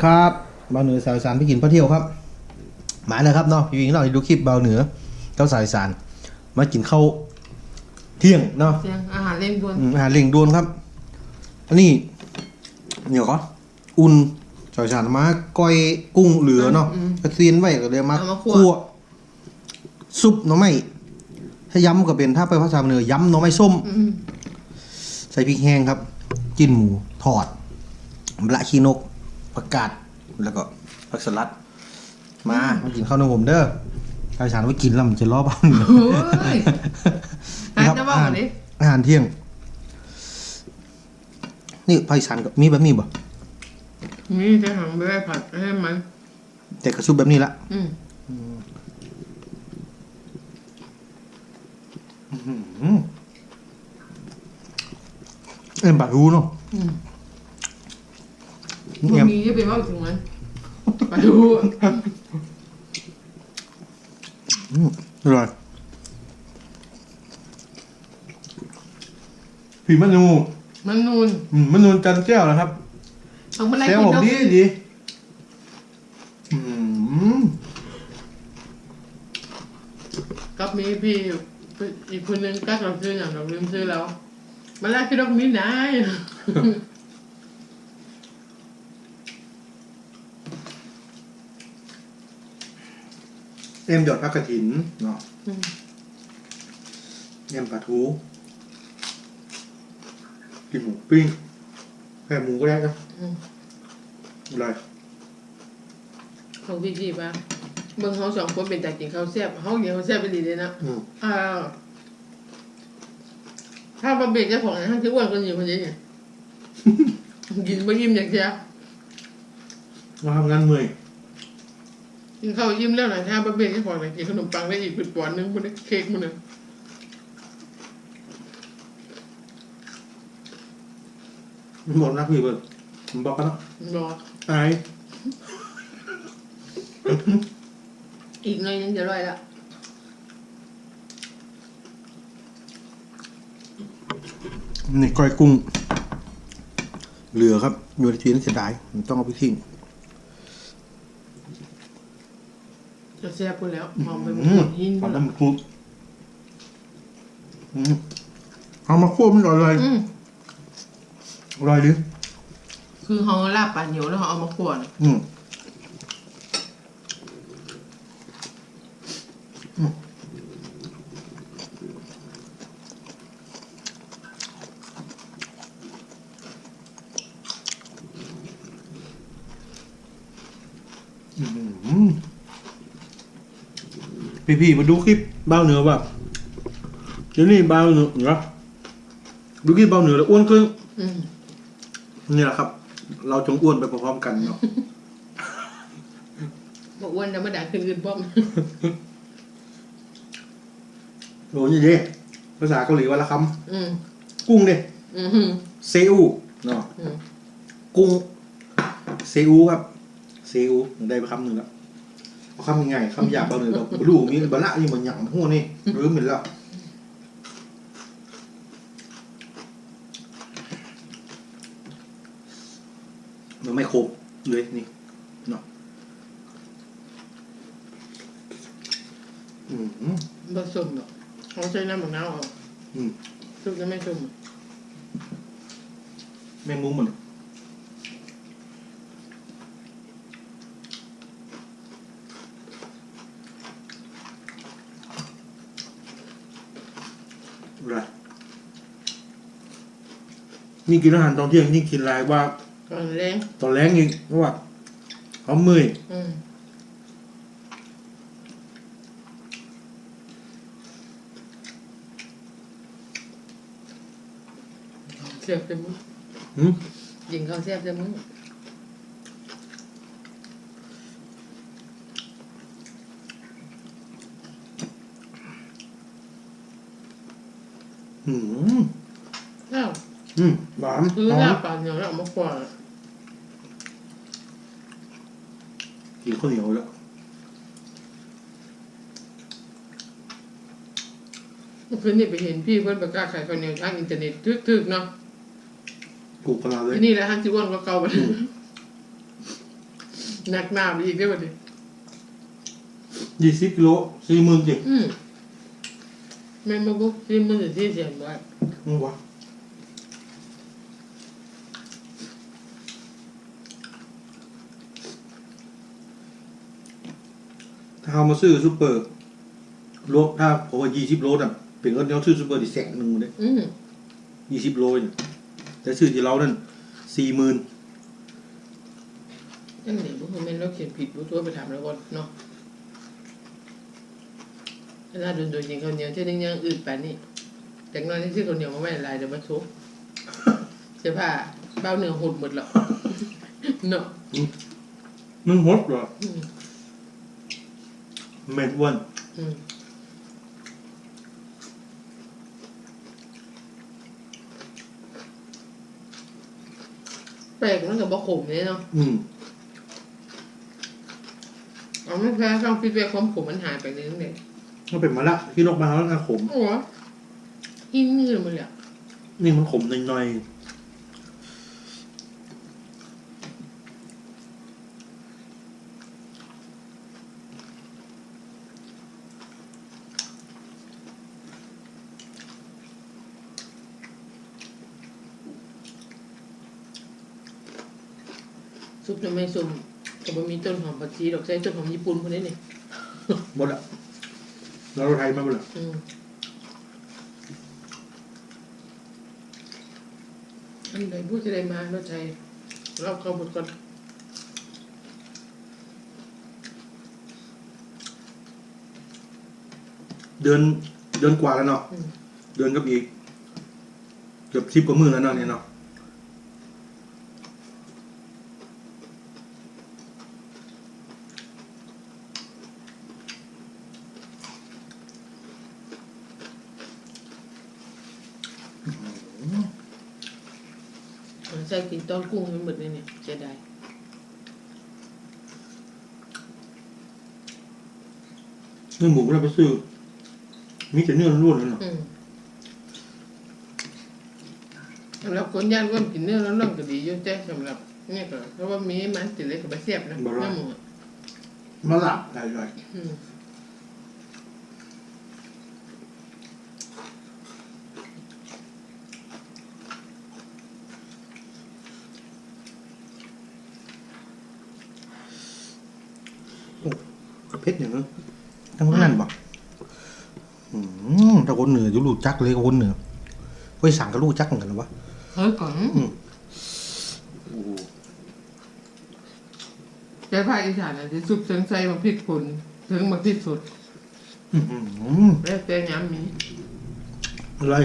วัสดีครับเบาเหนือสาวอีสานไปกินพระเที่ยวครับมาเลยครับเนาะพี่วิงเราดูคลิปเบาเหนือเจ้าสาวอีสานมากินข้าวเที่ยงเนาะเสียงอาหารเร่งด่วนอืมอาหารเร่งด่วนครับ อันนี้เดี๋ยวก่อนอุ่นสาวอีสานมาก้อยกุ้งเหลือเนาะกระเทียนไว้ก็เลยมาคั่วซุปหน่อไม้ถ้าย้ำก็เป็นถ้าไปภาษาเหนือยำหน่อไม้ส้มอืมใส่พริกแห้งครับ จิ้นหมู ทอดมะละขี้นก ผักกาดแล้วก็ผักสลัด มามากินข้าวหนมผมเด้อข้าวสารไว้กินแล้วมันจะรอบเอาโอ้ยอาจจะว่าอาวัหารนนี้อาหารเที่ยง นี่ภาคอีสานกับมีแบบนี้บ่มีจะหังไปได้ผัดให้มัน แต่กระซุปแบบนี้ละอืมอืมเอ็มบารู้เนาะ อืมนี่บ่เอ็มมีจะไปว่าถึงมันไปดูอืมอร่อยผีมะนูมันนูนอืมมะนูนจันแก้วนะครับเอามาไล่แซวกินผมเนาะดีดีอืมกับมีพี่อีกคนนึงก็เราซื้ออย่างเราลืมซื้อแล้วมาไล่พี่ดอกมีไหน เอ็มหยอดผักกระถินเนาะอืมเอ็มปลาทูกินหมูปิ้งแค่หมูก็ได้นะอืมอร่อยของพี่จีป่ะเบิ่งเขาสองคนเป็นแต่กินข้าวแซ่บเขาเดียวเขาแซ่บไปดีเลยนะอืมอ่า ถ้าบะเบกเจ้าของนะท่านที่อ้วนคนอยู่คนนี้เนี่ยกินบะยิ้มอย่างเดียวมาทำงานเมื่อย กินข้าวยิ้มแล้วหน่อยถ้าบะเบกเจ้าของนะกินขนมปังได้อีกปิดปอนด์นึงคนนี้เค้กมันนึงหมดนะพี่เบิร์ดผมบอกกันแล้วรออายอีกหน่อยนึงจะร่อยละนี่ก้อยกุ้ง เหลือครับอยู่ในทีนั่นเสียดายผมต้องเอาไปทิ้ง จะแซ่บไปแล้วหอมไปหมอืมดหินเอาน้ำคลุกอืมเอามาคั่วมันอร่อยอืมอร่อยดิคือเขาลาบปลาเหนียวแล้วเขาเอามาขวดอืมอืม พี่ๆมาดูคลิปเบ้าเหนือแบบเดี๋ยวนี้เบ้าเหนือเหรอดูคลิปเบ้าเหนือแล้วอ้วนขึ้นอืมนี่แหละครับ เราจงอ้วนไปพร้อมๆกันเนาะบอกอ้วนธรรมดาคืออื่นป้อมโอ้ยเย่ภาษาเกาหลีวันละคอืมำกุ้งเด้อืมเซอูเนาะอืมกุ้งเซอูครับเซอูได้ไปคำหนึ่งแล้วเอา คำยังไงคำหยาบเบาหนึ่งเราบลูมีบละอยู่เหมือนหยังหัวนี่หรือเหมือนแล้วมันไม่ครบเลยนี่เนาะอืมผสมหรอกเขาใช้น้ำมะนาวเอาอืมซุปจะไม่ส้มแมงมุมเหมือ นไรนี่กินอาหารตอนเที่ยงนี่กินอะไรว่า ก่อนแรงตอนแรงอีกเพราะว่าเขาเมื่อยอืมเสียบเต็มมือหืมยิงเขาเสียบเต็มมื อหืมอ้าวอืมหวานคือหอลามบปลาเหนียวแล้วเอามาขวดกินข้าวเหนียวแล้วเมื่อคืนนี่ไปเห็นพี่เพื่อนประกาศขายข้าวเหนียวทางอินเทอร์เน็ตทึกๆเนาะกูกระลาเลย ที่นี่แหละฮันจิอ้วนก็เก่าไปอืม หนักหนาอีกได้ป่ะดิยี่สิบกิโลสี่หมื่นจริงอืม แม่มาบุ๊กที่มือที่เสียงไว้มึงวะถ้าเอามาซื้อซูเปอร์โลถ้าผมว่ายี่สิบโลน่ะเป็นเงินเราซื้อซูเปอร์ที่แสนหนึ่งเลยอืมยี่สิบโลเนี่ยแต่ซื้อที่เรานั่นสี่หมื่น นั่นเดี๋ยวพวกมันเราเขียนผิดบุ๊กตัวไปถามแล้วก่อนเนาะ เวลาโดนโดนยิงเขาวเหนียวเช่นยังอืดไปนี่จากนั้นที่ซื้อเขาวเหนียวมาไม่ละลายเดี๋ยวมาทุบเสื้อผ้าเบ้าเนื้อหดหมดแล้วเนาะมันหดเหรออืมแม่นอ้วนอืมแปลกมันกับบะขมเนี่ยเนาะอืมเอาไม่แพ้ช่องฟีดแบ็กความขมมันหายไปเลยนั่นเอง ก็เป็นมาละพี่นกมาแล้วนะขมโอ้โหหินเงื่อนมาเลยอะนี่มันขมหน่อยๆซุปน้ำไม่ซุ่มกับบะมีต้นหอมผักชีดอกใช้ต้นหอมญี่ปุ่นคนนี้นี่หมดละ แล้วเราไทยมาหมดละอืมอันไหนพูดจะได้มาเราใช้เราเข้าบทก่อนเดือนเดือนกว่าแล้วเนาะอืมเดือนกับอีกเกือบสิบกว่ามือแล้วเนาะเนี่ยเนาะ ใส่กินตอนกุ้งให้มันหมดเลยเนี่ยเสียดายเนื้อหมูเราไปซื้อ มีแต่เนื้อล้วนเลยเนาะอืมสำหรับคนย่านร่วมกินเนื้อแล้วร่องก็ดีอยู่แต่สำหรับเนี่ยก็เพราะว่ามีมันติดเล็กกับใบเสียบนะเนื้อหมูอะมาละได้เลยอืมเพ ชรอย่างนั้นทั้งนั้นบอกอืมถ้าคนเหนือจะรู้จักเลยคนเหนือเฮ้ยสั่งก็รู้จักเหมือนกันนะวะเฮ้ยก่อนโอ้โหแต่ภาคอีสานอาจจะซุปเชิงใส่มาพริกป่นถึงมาพริกสดอื้อหือแล้วแต่ย้ำมีอะไร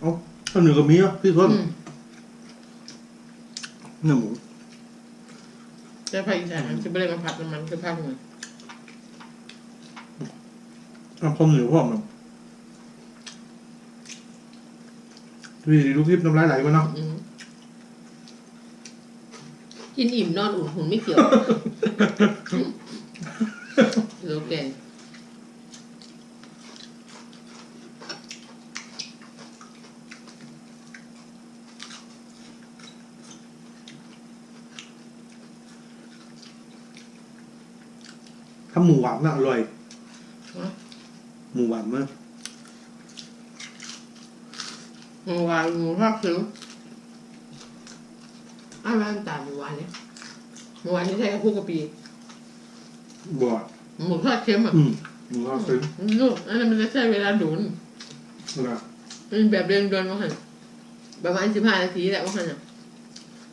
เอ้าข้าวเหนียวกับมีอะพี่ทนอืมเนื้อหมู แต่ภาคอีสานมันจะไม่ได้มาผัดน้ำมันคือภาคเหนืออะข้าวเหนียวพร้อมแบบดูดิดูคลิปน้ำลายไหลมาเนาะอืมกินอิ่มนอนอุ่นหุ่นไม่เกี่ยวโลแก นถ้าหมูหวานน่ะอร่อยฮะหมูหวานมากเมื่อวานหมูทอดซื้ออ้าวร้านตาลเมื่อวานเนี่ยเมื่อวานนี้ใช้กับพวกกะปิบอดหมูทอดเค็มอะอืมหมูทอดซึ้งลูกอันนั้นมันจะใช้เวลาดุนนะมันแบบเร่งด่วนว่าหันประมาณสิบห้านาทีแหละว่าหันอะ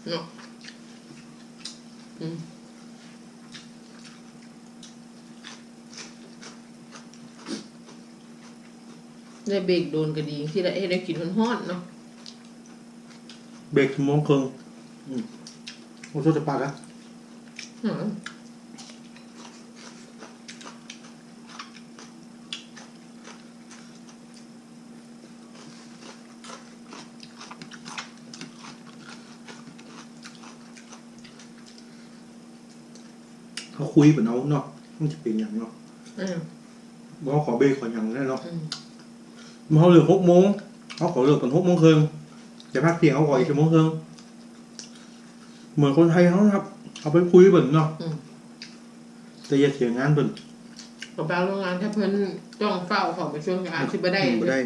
เนาะอืม ได้เบรกโดนก็ดีที่ละเอ้ได้กินฮ้อนๆเนาะเบรกชั่วโมงครึ่งอืมโอ้โทษจะปากอะอืมเขาคุยแบบเอาเนาะมันจะเป็นอย่างเนาะอืมบอกเขาขอเบรกขออย่างแน่เนาะอืม มาเขาเหลือหกโมงเขาขอเลิกตอนหกโมงครึ่งแต่พักเที่ยงเขาขออีกชั่วโมงครึ่งเหมือนคนไทยเขานะครับทเอาไปคุยเบิ่นเนาะอืม แต่อย่าเถียงงานเบิ่นกับบ้านโรงงานถ้าเพิ่นจ้องเฝ้าเขาไปช่วงอาชีพบ่ได้บ่ได้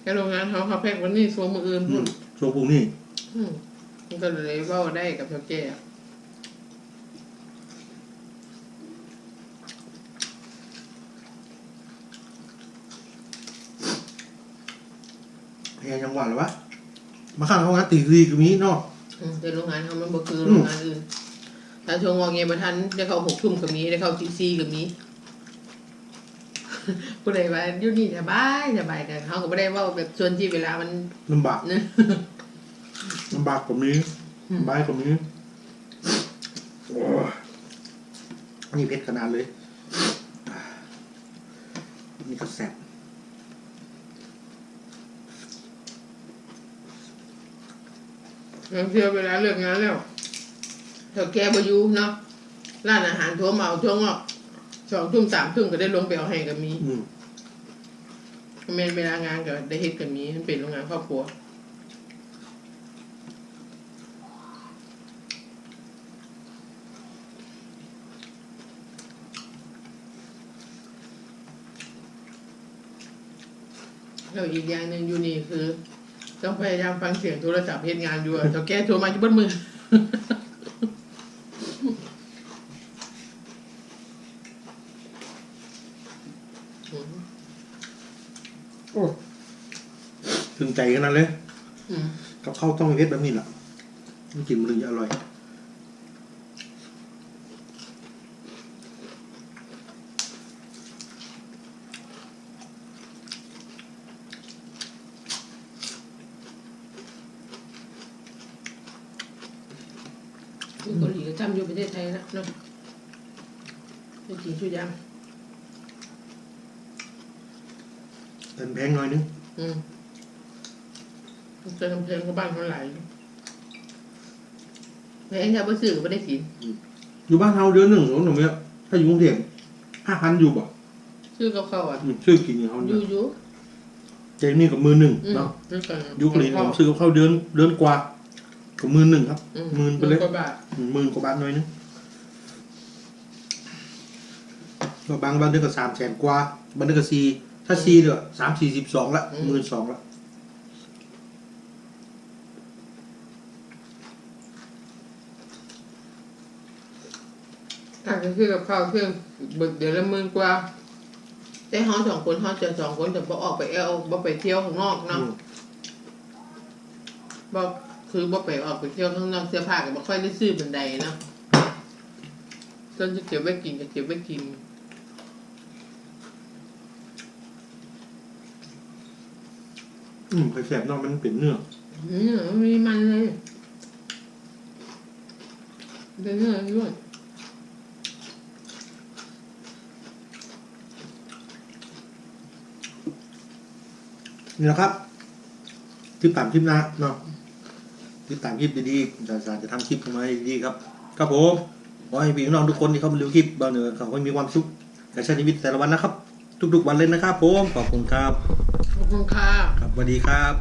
แค่โรงงานเขาเขาแพ็กวันนี้ช่วงมืออื่นอืพุ่มนช่วงพรุ่งนี้ อืมมันก็เลยเว่าได้กับเท่าแก่แพ งยังหวานหรอวะมาข้างเขางานตีรีก็มีเนาะอืมแต่โรงงานเขามันบ่คือโรงงานอื่นถ้าช่วงวอเงียมาทันได้เข้าหกทุ่มก็มีได้เข้าตีสี่ก็มีผู้ใดว่าอยู่นี่สบายสบายแต่เขาก็ไม่ได้เว่าแบบส่วนที่เวลามันลำบากเนอะลำบากกว่านี้อืมสบายกว่านี้โอ้ยนี่เพชรขนาดเลยนี่ก็แซ่บ บางเทีเวลาเลิกงานแล้วเถ้าแกบ่อยู่เนาะร้านอาหารทั่วเมาทั่วงอกสองทุ่มสามทุ่มก็ได้ลงไปเอาให้ก็มีอืมแม่นเวลางานก็ได้เฮ็ดก็มีมันเป็นโรงงานครอบครัวแล้วอีกอย่างหนึ่งอยู่นี่คือ ต้องพยายามฟังเสียงโทรศัพท์เฮ็ดงานอยู่อะเถ้าแกโทรมาจะเบิ้มืออืมโอ้ถึงใจขนาดเลยอืมกับข้าวต้องมีเพชรแบบนี้แหละมันกินมันถึงจะอร่อย อยู่เกาหลีก็จำอยู่ประเทศไทยนะเนาะเป็นจริงชุดยังเป็นแพงหน่อยนึงอืมเจอเพลงเขาบ้านเขาหลายแพงค่ะบ่ซื้อก็บ่ได้กินอยู่บ้านเฮาเดือนหนึ่งสองหนึ่งเนี้ยถ้าอยู่กรุงเทพห้าพันอยู่บ่ซื้อกับเขาวอะอืมซื้อกินอย่างเขาอเนี่ยู่ยอยู่ใจนี่กับมือหนึ่งอืมเนาะด้วยกันยุคนี้ผมซื้อกับข้าวเดือนเดือนกว่า กับมือหนึ่งครับอืหมื่นไปเลยกว่าบาทอืมหมื่นกว่าบาทหน่อยนึงก็บางบ้านเดือนก็สามแสนกว่าบ้านเดือนก็สี่ถ้าสี่เดือนสามสี่สิบสองละหมื่นสองละอาจจะซื้อกับข้าวเพื่อนเบิกเดือนละหมื่นกว่า แต่เฮาสองคนเฮาจะสองคนแต่บ่ออกไปเอวบ่ไปเที่ยวข้างนอกเนาะอืมบ่ คือบ่ไปออกไปเที่ยวข้างนอกเสื้อผ้าก็บ่ค่อยได้ซื้อบันไดเนาะจนจะเก็บไว้กินก็เก็บไว้กินอืมไข่แสบเนอกมันเป็นเนื้ออืมไม่มีมันเลยเป็นเนื้อล้วนนี่นะครับคลิปตามคลิปนะเนาะ คลิปตามคลิปดีๆจะจะจะทำคลิปออกมาให้ดีครับ ครับผมขอให้พี่น้องทุกคนที่เข้ามาดูคลิปบางเนือเขาให้มีความสุขในชีวิตแต่ละวันนะครับ ทุกๆวันเลยนะครับผมขอบคุณครับขอบคุณค่ะครับสวัสดีครับ